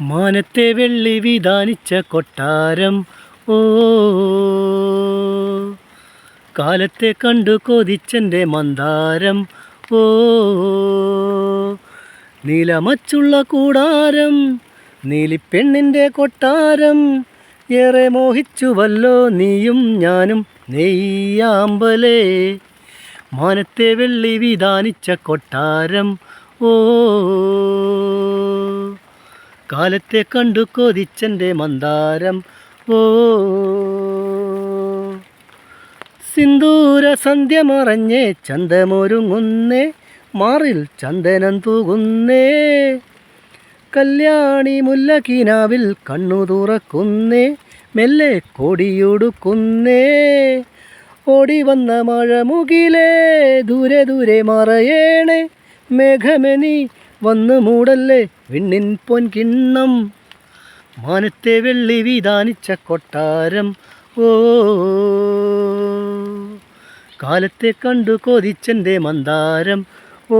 മാനത്തെ വെള്ളി വിധാനിച്ച കൊട്ടാരം. ഓ കാലത്തെ കണ്ടു കൊതിച്ചെന്റെ മന്ദാരം. ഓ നീലമച്ചുള്ള കൂടാരം നീലിപ്പെണ്ണിന്റെ കൊട്ടാരം. ഏറെ മോഹിച്ചുവല്ലോ നീയും ഞാനും നെയ്യാമ്പലേ. മാനത്തെ വെള്ളി വിധാനിച്ച കൊട്ടാരം. ഓ കാലത്തെ കണ്ടു കൊതിച്ചന്റെ മന്ദാരം. ഓ. സിന്ദൂര സന്ധ്യ മറഞ്ഞേ ചന്തമൊരുങ്ങുന്നേ മാറിൽ ചന്ദനം തൂകുന്നേ. കല്യാണി മുല്ലക്കിനാവിൽ കണ്ണു തുറക്കുന്നേ മെല്ലെ കൊടിയൊടുക്കുന്നേ. ഓടി വന്ന മഴ മുകിലേ ദൂരെ ദൂരെ മറയേണേ മേഘമനി വന്നു മൂടല്ലേ വിണ്ണിൻ പൊൻ കിണ്ണം മാനത്തെ വെള്ളി വിധാനിച്ച കൊട്ടാരം. ഓ. കാലത്തെ കണ്ടു കൊതിച്ചെന്റെ മന്ദാരം. ഓ.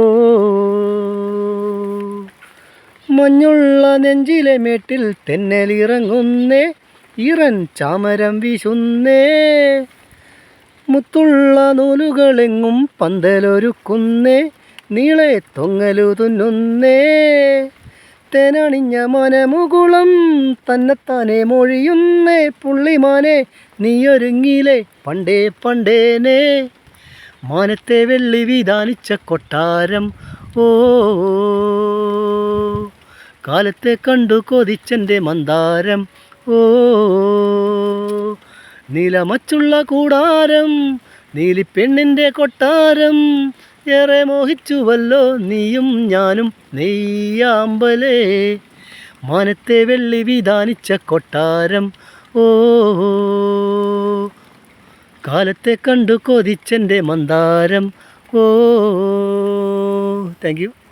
മഞ്ഞുള്ള നെഞ്ചിലെ മേട്ടിൽ തെന്നലിറങ്ങുന്നേ ഇറൻ ചാമരം വീശുന്നേ. മുത്തുള്ള നൂലുകളെങ്ങും പന്തലൊരുക്കുന്നേ നീളെ തൊങ്ങലു തുന്നുന്നേ. തേനണിഞ്ഞ മനമുകുളം തന്നെത്താനെ മൊഴിയുന്നേ. പുള്ളിമാനെ നീയൊരുങ്ങിയിലെ പണ്ടേ പണ്ടേനേ. മാനത്തെ വെള്ളി വിധാനിച്ച കൊട്ടാരം. ഓ. കാലത്തെ കണ്ടു കൊതിച്ചെന്റെ മന്ദാരം. ഓ. നീലമച്ചുള്ള കൂടാരം നീലിപ്പെണ്ണിന്റെ കൊട്ടാരം. ഏറെ മോഹിച്ചുവല്ലോ നീയും ഞാനും നെയ്യാമ്പലേ. മാനത്തെ വെള്ളി വിധാനിച്ച കൊട്ടാരം ഓ കാലത്തെ കണ്ടു കൊതിച്ചെന്റെ മന്ദാരം ഓ താങ്ക് യു.